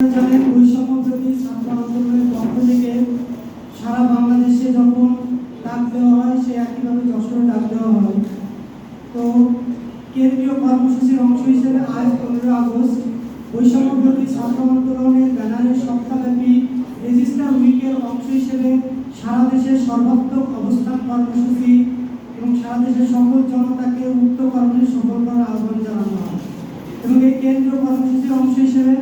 জানেন বৈষম্য বিরোধী ছাত্র আন্দোলনের পক্ষ থেকে সারা বাংলাদেশে যখন ডাক দেওয়া হয়, সে একইভাবে যশোরে ডাক দেওয়া হয়। তো কেন্দ্রীয় কর্মসূচির অংশ হিসেবে আজ পনেরো আগস্ট বৈষম্য বিরোধী ছাত্র আন্দোলনের ব্যানারে সপ্তাহব্যাপী রেজিস্টার উইকের অংশ হিসেবে সারা দেশের সর্বাত্মক অবস্থান কর্মসূচি এবং সারা দেশের সকল জনতাকে উক্ত কর্মে সফল করার আহ্বান জানানো হয়। এবং এই কেন্দ্রীয় কর্মসূচির অংশ হিসেবে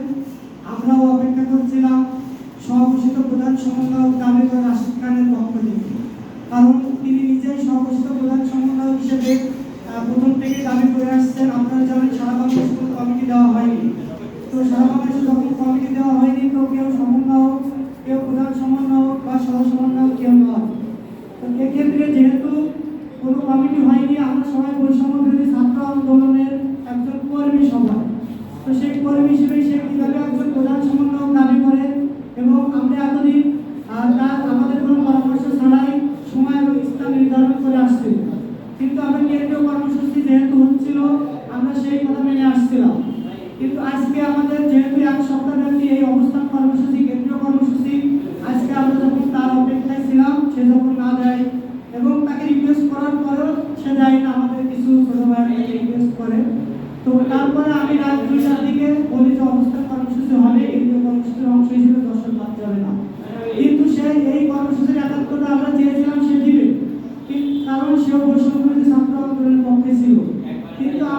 দাবিদার রাশিদ খানের পক্ষ থেকে। কারণ তিনি নিজেই সহঘোষিত প্রধান সমন্বয় হিসেবে প্রথম থেকে দাবি করে আসছেন, আপনারা জানেন সারা বাংলাদেশ কোনো কমিটি দেওয়া হয়নি। তো সারা বাংলাদেশে যখন কমিটি দেওয়া হয়নি, তো কেউ সমন্বয়ক, কেউ প্রধান সমন্বয়ক বা সহ সমন্বয়ক কেউ নয় তো এক্ষেত্রে যেহেতু কোনো কমিটি হয়নি আমরা সবাই বৈষম্য বিরোধী ছাত্র আন্দোলনের একজন কর্মী সবাই তো সেই কর্মী হিসেবে সে কীভাবে একজন প্রধান সমন্বয়ক দাবি করে এবং আমরা এতদিন আহ, তার আমাদের কোনো পরামর্শ ছাড়াই সময় এবং স্থান নির্ধারণ করে আসছি। কিন্তু আমরা কেন্দ্রীয় কর্মসূচি যেহেতু হচ্ছিল, আমরা সেই কথা মেনে আসছিলাম। কিন্তু আজকে আমাদের যেহেতু এক সপ্তাহব্যাপী এই অবস্থান কর্মসূচি, কেন্দ্রীয় কর্মসূচি, আজকে আমরা যখন তার অপেক্ষায় ছিলাম, সে যখন না দেয় এবং তাকে রিকোয়েস্ট করার পরেও সে দেয় না, আমাদের কিছু ছোট ভাইয়ের রিকোয়েস্ট করে। তো তারপরে আমি রাত দুইটার দিকে বলি যে অবস্থান কর্মসূচি হবে কেন্দ্রীয় কর্মসূচির অংশ হিসেবে দর্শন বাদ যাবে না কিন্তু সে এই কর্মসূচির একাত্মতা আমরা চেয়েছিলাম সে দিবে কিন্তু কারণ সেও বৈষম্য বিরোধী ছাত্র আন্দোলনের পক্ষে ছিল কিন্তু আমরা আজকে পনেরো আগস্টে দেখলাম তার এই মত ভিন্ন সে আমাদেরকে একাত্মতা প্রকাশ করে তার আমাদের বিরোধিতা করল এটা আমাদের খুবই হতাশ করেছে যে একজন নিজে স্বঘোষিত প্রধান সমন্বয়ক দাবি করা ব্যক্তি কীভাবে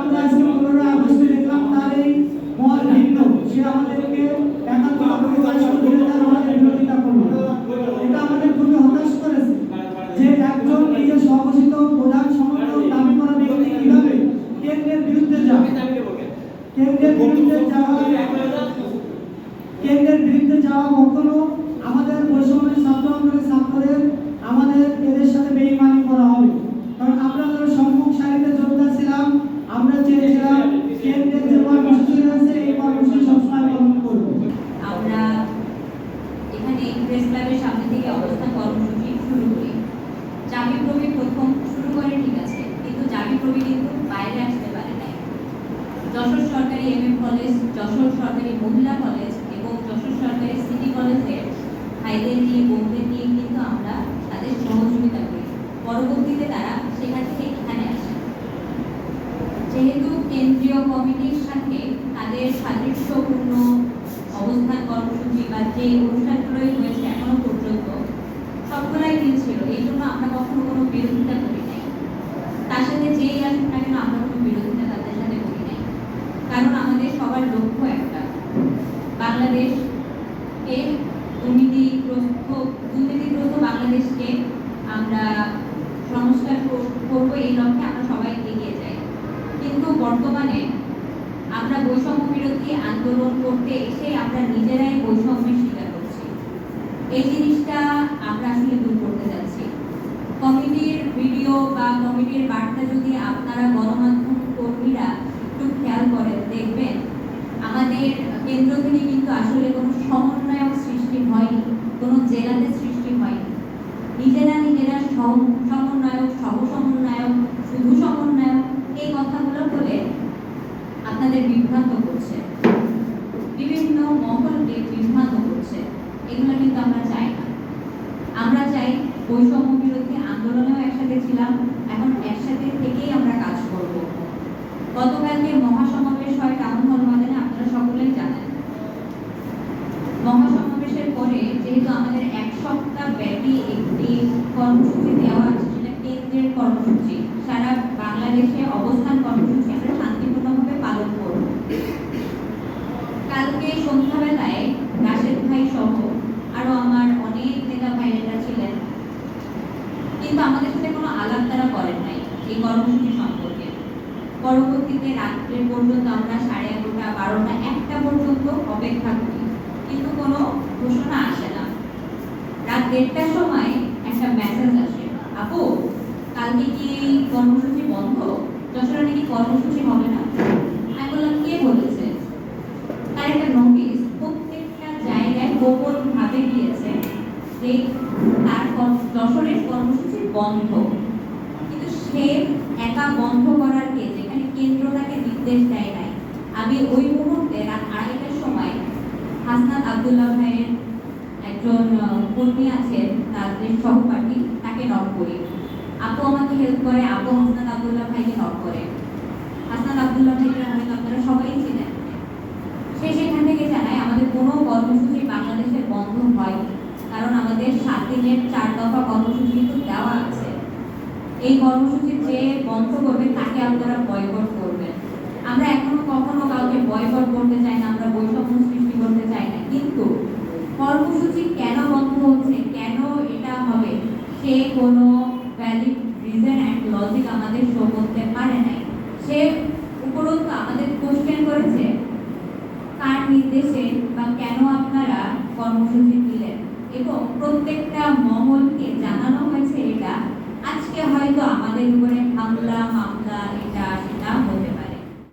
কেন্দ্রের বিরুদ্ধে যাওয়া কখনো আমাদের বৈষম্য ছাত্র আন্দোলনের ছাত্রদের আমাদের এদের সাথে বেইমানি করা হবে কারণ আমরা যারা সম্মুখ সারিতে যোদ্ধা ছিলাম আমরা চেয়েছিলাম কেন্দ্রের যে কর্মসূচি রয়েছে এই কর্মসূচি সবসময় পালন করব আমরা এখানে প্রেস ক্লাবের সামনে থেকে অবস্থান কর্মসূচি শুরু করি জামি প্রবি প্রথম শুরু করে ঠিক আছে কিন্তু জামি প্রবি কিন্তু বাইরে আসতে পারে নাই যশোর সরকারি এম এম কলেজ যশোর সরকারি মহিলা কলেজ এবং যশোর সরকারি সিটি কলেজের ভাইদের নিয়ে বোনদের নিয়ে কিন্তু আমরা তাদের সহযোগিতা করি। পরবর্তীতে তারা সেখান থেকে এখানে আসে। যেহেতু কেন্দ্রীয় কমিটির সাথে তাদের সাদৃশ্যপূর্ণ অবস্থান কর্মসূচি বা যে অনুষ্ঠানগুলোই হয়েছে এখনও পর্যন্ত, সবগুলাই মিল ছিল এই জন্য আমরা কখনো কোনো বিরোধিতা করি নাই তার সাথে যেই আসুক না কেন আমরা কোনো বিরোধিতা তাদের সাথে করি নাই কারণ আমাদের সবার লক্ষ্য একটা বাংলাদেশকে দুর্নীতিগ্রস্ত দুর্নীতিগ্রস্ত বাংলাদেশকে আমরা সংস্কার কর- করব এই লক্ষ্যে আমরা সবাই এগিয়ে যাই। কিন্তু বর্তমানে আমরা বৈষম্য বিরোধী আন্দোলন করতে এসে আমরা নিজেরাই বৈষম্যের শিকার করছি এই জিনিসটা আমরা আসলে দূর করতে যাচ্ছি। কমিটির ভিডিও বা কমিটির বার্তা যদি আপনারা গণমাধ্যম কর্মীরা একটু খেয়াল করেন, দেখবেন আমাদের কেন্দ্র থেকে কিন্তু আসলে কোনো সমন্বয়ক সৃষ্টি হয়নি, কোনো জেলাতে সৃষ্টি হয়নি। নিজেরা নিজেরা সম- সমন্বয়ক সহ সমন্বয়ক শুধু সমন্বয়ক, এই কথাগুলো বলে আপনাদের বিভ্রান্ত করছে বিভিন্ন মহলকে বিভ্রান্ত করছে এগুলো কিন্তু আমরা চাই না আমরা চাই বৈষম্য বিরোধী আন্দোলনেও একসাথে ছিলাম এখন একসাথে থেকেই আমরা কাজ করব গতকালকে মহাসমাবেশ হয় টাউন হল ময়দানে আপনারা সকলেই জানেন মহাসমাবেশের পরে যেহেতু আমাদের এক সপ্তাহ ব্যাপী একটি কর্মসূচি দেওয়া আছে কেন্দ্রের কর্মসূচি। সারা বাংলাদেশে অবস্থান কর্মসূচি আমরা শান্তিপূর্ণভাবে পালন করব। কালকে সন্ধ্যাবেলায় রাশেদ ভাই সহ আরও আমার অনেক নেতা ভাইয়েরা ছিলেন। কিন্তু আমাদের সাথে কোনো আলাপ তারা করেন নাই এই কর্মসূচি সম্পর্কে। পরবর্তীতে রাত্রে পর্যন্ত আমরা সাড়ে এগারোটা, বারোটা, একটা পর্যন্ত অপেক্ষা করি। কিন্তু কোনো ঘোষণা আসে না। রাত দেড়টার সময় একটা মেসেজ আসে, আপু, কালকে কি কর্মসূচি বন্ধ? যশোরে নাকি কর্মসূচি হবে না? আমি বললাম, কে বলেছে? তার একটা নোটিশ প্রত্যেকটা জায়গায় গোপন ভাবে দিয়েছে যে তার যশোরের কর্মসূচি বন্ধ। কিন্তু সে একা বন্ধ করার কে? যেখানে কেন্দ্র তাকে নির্দেশ দেয় নাই। আমি ওই মুহূর্তে রাত আড়াইটার সময় হাসনাত আব্দুল্লাহ ভাইয়ের একজন কর্মী আছেন তাদের সহপাঠী, তাকে নক করি। আপু আমাকে হেল্প করে, আপু হাসনাত আব্দুল্লাহ ভাইকে নক করে। হাসনাত আব্দুল্লাহ ভাইকে হয়তো আপনারা সবাই চিনেন সে সেখান থেকে জানায়, আমাদের কোনো কর্মসূচি বাংলাদেশে বন্ধ হয় কারণ আমাদের সাত দিনের চার দফা কর্মসূচি কিন্তু দেওয়া আছে। এই কর্মসূচি যে বন্ধ করবে, তাকে আপনারা বয়কট করবেন। আমরা এখনও কখনো কাউকে বয়কট করতে চাই না, আমরা বৈষম্য সৃষ্টি করতে চাই না, কিন্তু কর্মসূচি কেন বন্ধ হচ্ছে, কেন এটা হবে, সে কোনো ভ্যালিড রিজন অ্যান্ড লজিক আমাদের শো করতে পারে নাই। সে উপরন্তু আমাদের কোশ্চেন করেছে, কার নির্দেশে বা কেন আপনারা কর্মসূচি দিলেন? এবং প্রত্যেকটা মহলকে জানানো হয়েছে এটা। আজকে হয়তো আমাদের উপরে হামলা, মামলা, এটা